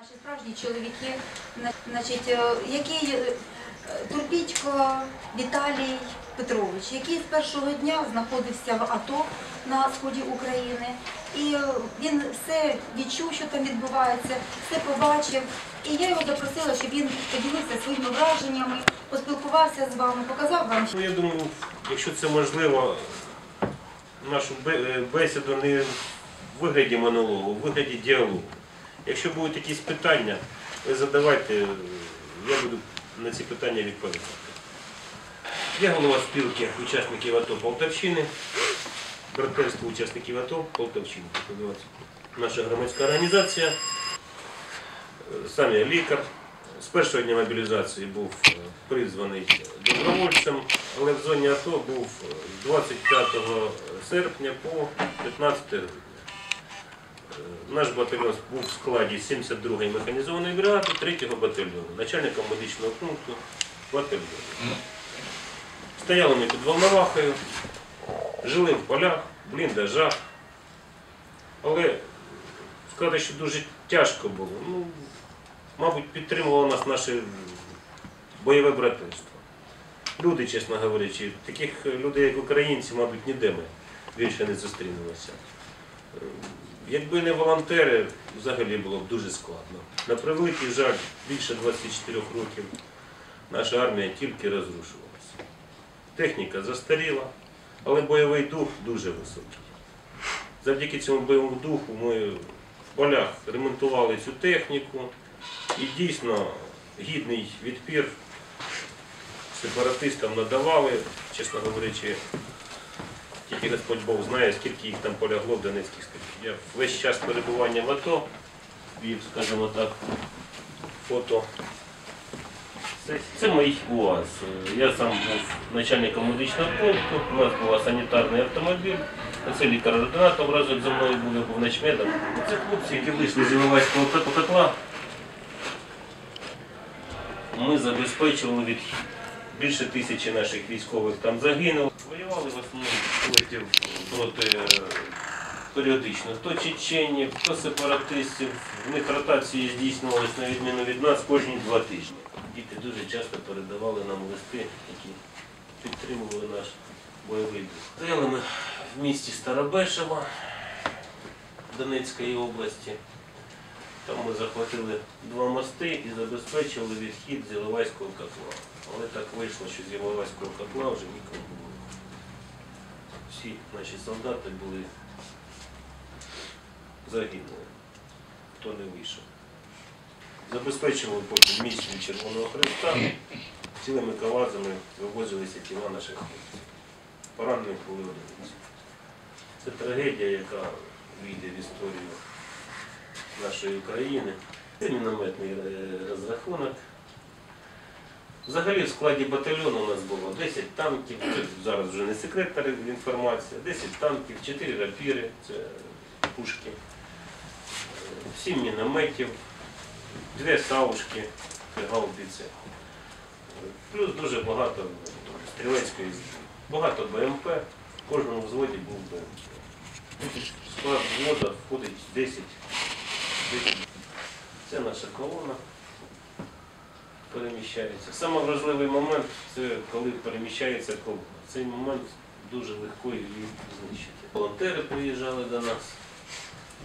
Наші справжні чоловіки, значить, е, який е, Віталій Петрович, який з першого дня знаходився в АТО на сході України, і е, він все відчув, що там відбувається, все побачив. І я його запросила, щоб він поділився своїми враженнями, поспілкувався з вами, показав вам, Ну, я думаю, якщо це можливо, нашу бесіду не в вигляді монологу, в вигляді діалогу. Якщо будуть якісь питання, ви задавайте, е, я буду на ці питання відповідати. Я голова спілки учасників АТО Полтавщини, братерство учасників АТО Полтавщини. Наша громадська організація. Е, Сам я лікар. З першого дня мобілізації був е, призваний добровольцем, але в зоні АТО був е, з 25 серпня по 15 грудня. Наш батальйон був в складі 72-ї механізованої бригади, 3-го батальйону, начальником медичного пункту батальйону. Стояли ми під Волновахою, жили в полях, бліндажах. Але сказати, що дуже тяжко було. Ну, мабуть, підтримувало нас наше бойове братерство. Люди, чесно говорячи, таких людей, як українці, мабуть, ніде ми більше не зустрінулися. Якби не волонтери, взагалі було б дуже складно. На превеликий жаль, більше 24 років наша армія тільки розрушувалася. Техніка застаріла, але бойовий дух дуже високий. Завдяки цьому бойовому духу ми в полях ремонтували цю техніку і дійсно гідний відпір сепаратистам надавали, чесно говорячи, тільки Господь Бог знає, скільки їх там полягло в Донецькій степі. Я весь час перебування в АТО вів, скажімо так, фото. Це, це мій УАЗ. Я сам був начальником медичного пункту, у нас був санітарний автомобіль. Це лікар-ординатор разом зі мною був, я був начмедом. Це хлопці, які вийшли з Іловайського котла. Ми забезпечували відхід. Більше тисячі наших військових там загинуло. Воювали в основному проти, е, періодично. То чеченів, то сепаратистів. В них ротації здійснювалися на відміну від нас кожні два тижні. Діти дуже часто передавали нам листи, які підтримували наш бойовий дух. Стояли ми в місті Старобешево Донецької області. Там ми захватили два мости і забезпечили відхід з Іловайського котла. Але так вийшло, що з Іловайського котла вже нікого не було. Всі наші солдати були загинули, хто не вийшов. Забезпечували потім місію Червоного Христа, цілими кавазами вивозилися тіла наших хлопців. Поранених були одиниці. Це трагедія, яка війде в історію нашої України. Це мінометний е, розрахунок. Взагалі в складі батальйону у нас було 10 танків, зараз вже не секретна інформація, 10 танків, 4 рапіри, це пушки, 7 мінометів, 2 саушки, гаубиці. Плюс дуже багато стрілецької. Багато БМП, в кожному взводі був БМП. Склад взвода входить 10 це наша колона переміщається. Саме важливий момент це коли переміщається колона. Цей момент дуже легко її знищити. Волонтери приїжджали до нас,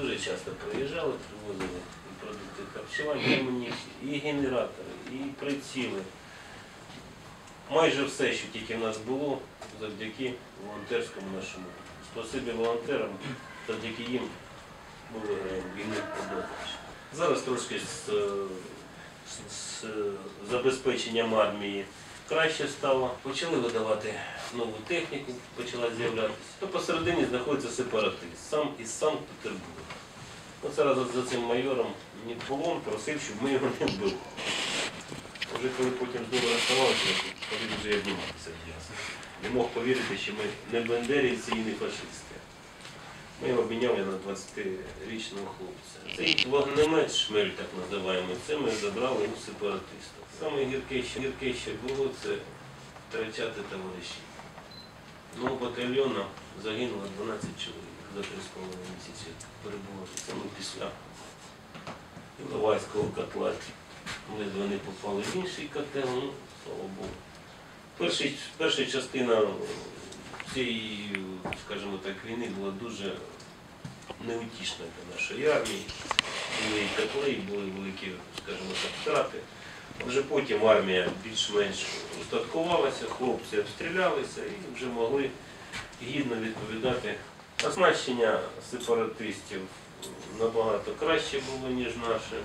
дуже часто приїжджали, привозили і продукти харчування, і амуніції, і генератори, і приціли. Майже все, що тільки в нас було, завдяки волонтерському нашому. Спасибі волонтерам, завдяки їм виграємо війну. Зараз трошки з, з- з забезпеченням армії краще стало. Почали видавати нову техніку, почала з'являтися. То посередині знаходиться сепаратист, сам із Санкт-Петербурга. Оце разом за цим майором мені просив, щоб ми його не вбили. Вже коли потім знову розставалися, коли вже обніматися. Не мог повірити, що ми не бандерівці і не фашисти. Ми його обміняли на 20-річного хлопця. Цей вогнемет шмель, так називаємо, це ми забрали у сепаратистів. Саме гірке, що, гірке, що було, це втрачати товаришів. Ну, батальйону загинуло 12 чоловік за 3,5 місяці перебувати. Саме після Іловайського котла. Ми вони попали в інший котел, ну, слава Богу. Перший, перша частина цієї, скажімо так, війни була дуже неутішна для нашої армії. Були і котли, були великі, скажімо так, втрати. Вже потім армія більш-менш устаткувалася, хлопці обстрілялися і вже могли гідно відповідати. Оснащення сепаратистів набагато краще було, ніж наше.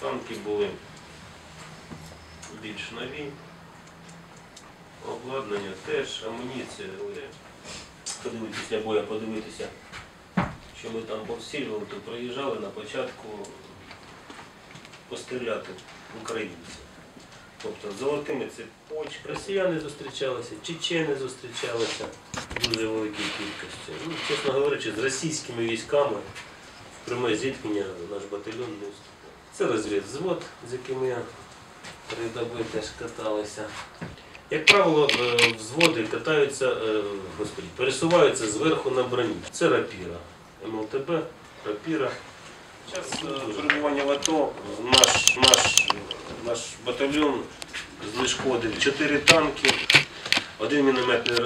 Танки були більш нові. Обладнання теж, амуніція, подивитися після бою, подивитися, що ми там повсілювали, то приїжджали на початку постріляти українців. Тобто золотими цепочками. Росіяни зустрічалися, чечени зустрічалися дуже великій кількості. Ну, чесно говорячи, з російськими військами в пряме зіткнення наш батальйон не вступав. Це розвідзвод, з яким я три доби теж каталися. Як правило, е, взводи катаються, е, господи, пересуваються зверху на броні. Це рапіра. МЛТБ, рапіра. Час е, перебування в АТО наш, наш, наш батальйон знешкодив 4 танки, один мінометний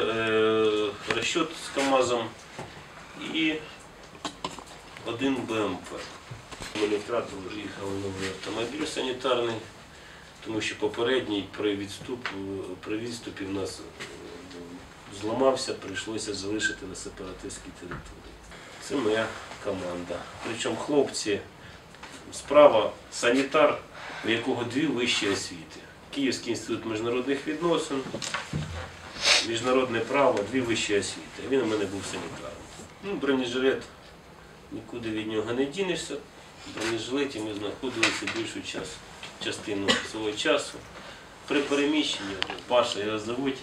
розчот з КАМАЗом і один БМП. Ми не втратили, їхали новий автомобіль санітарний, тому що попередній при, відступ, при відступі в нас е, зламався, прийшлося залишити на сепаратистській території. Це моя команда. Причому хлопці справа санітар, у якого дві вищі освіти. Київський інститут міжнародних відносин, міжнародне право, дві вищі освіти. Він у мене був санітаром. Ну, бронежилет нікуди від нього не дінешся. В бронежилеті ми знаходилися більшу час, частину свого часу. При переміщенні, Паша його зовуть,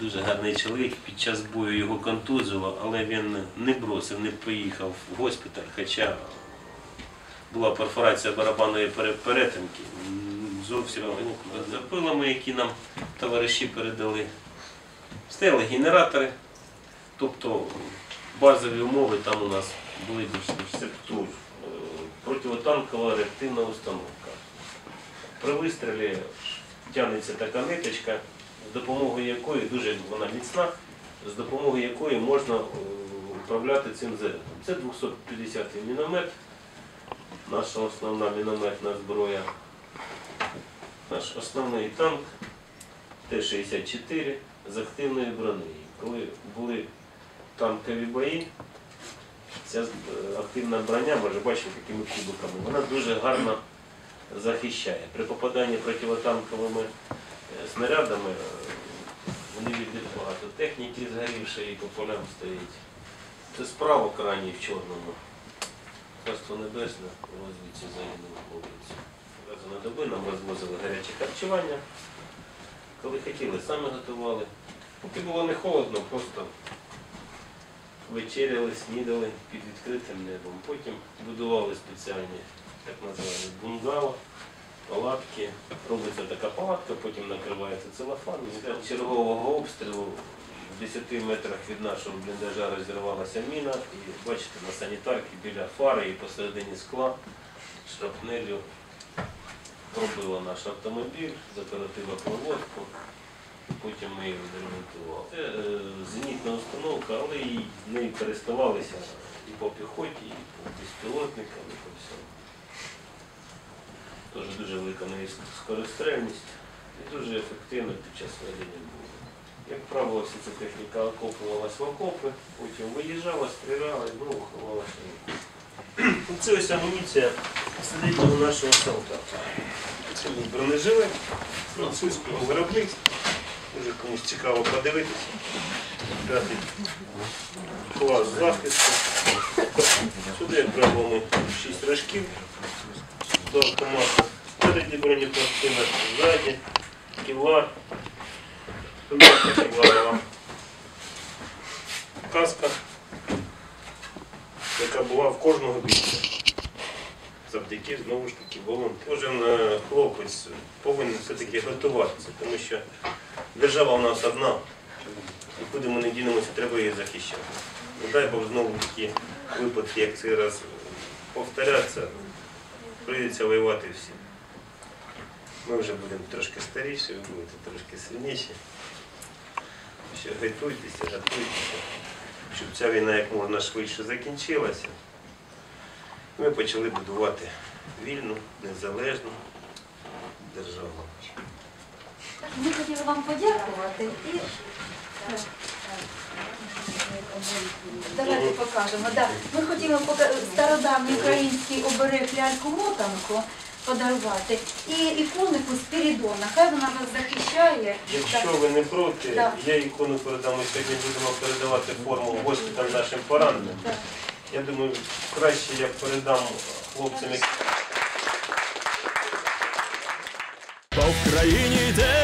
дуже гарний чоловік. Під час бою його контузило, але він не бросив, не поїхав в госпіталь, хоча була перфорація барабанної перетинки. Зовсім ну, запилами, які нам товариші передали. Стояли генератори, тобто базові умови там у нас були септур, е, противотанкова реактивна установка. При вистрілі тягнеться така ниточка, з допомогою якої дуже вона міцна, з допомогою якої можна е, управляти цим зарядом. Це 250 міномет, наша основна мінометна зброя, наш основний танк Т-64 з активною бронею. Коли були танкові бої, ця е, активна броня, може бачите, такими кубиками, вона дуже гарно захищає. При попаданні противотанковими е, снарядами е, вони віддають багато техніки згорівшої по полям стоїть. Це справа крайній в чорному. Царство Небесне, розвідці загинули хлопці. Разу на доби нам розвозили гаряче харчування. Коли хотіли, самі готували. Поки було не холодно, просто вечеряли, снідали під відкритим небом. Потім будували спеціальні так називаємо бунгало, палатки. Робиться така палатка, потім накривається целофан. Після чергового обстрілу в 10 метрах від нашого бліндажа розірвалася міна. І бачите, на санітарці біля фари і посередині скла шрапнелю пробила наш автомобіль, закоротила проводку. Потім ми її відремонтували. Це е, зенітна установка, але нею користувалися і по піхоті, і по безпілотникам, і по всьому. Теж дуже велика скорострельність і дуже ефективно під час ведення бою. Як правило, вся ця техніка окопувалась в окопи, потім виїжджала, стріляла і знову ховалася в окопи. Це ось амуніція середнього нашого солдата. Це був бронежилет французького виробництва. Може комусь цікаво подивитися. П'ятий клас захисту. Сюди, як правило, ми 6 рожків до автомата. Спереді бронепластина, ззаді, ківлар. Ківларова. Каска, яка була в кожного бійця. Завдяки знову ж таки волонтерам. Кожен е, хлопець повинен все-таки готуватися, тому що держава у нас одна. І куди ми не дінемося, треба її захищати. Не дай Бог знову такі випадки, як цей раз повторяться. Прийдеться воювати всім. Ми вже будемо трошки старіші, ви будете трошки сильніші. Ще готуйтеся, готуйтеся, щоб ця війна як можна швидше закінчилася. Ми почали будувати вільну, незалежну державу. Ми хотіли вам подякувати і давайте покажемо. Да. Ми хотіли стародавній український оберег ляльку мотанку подарувати і іконику Спірідона. Хай вона вас захищає. Якщо ви не проти, Так. я ікону передам. Ми сьогодні будемо передавати форму госпіталь нашим пораненим. Так. Я думаю, краще я передам хлопцям, які По Вкраїні йде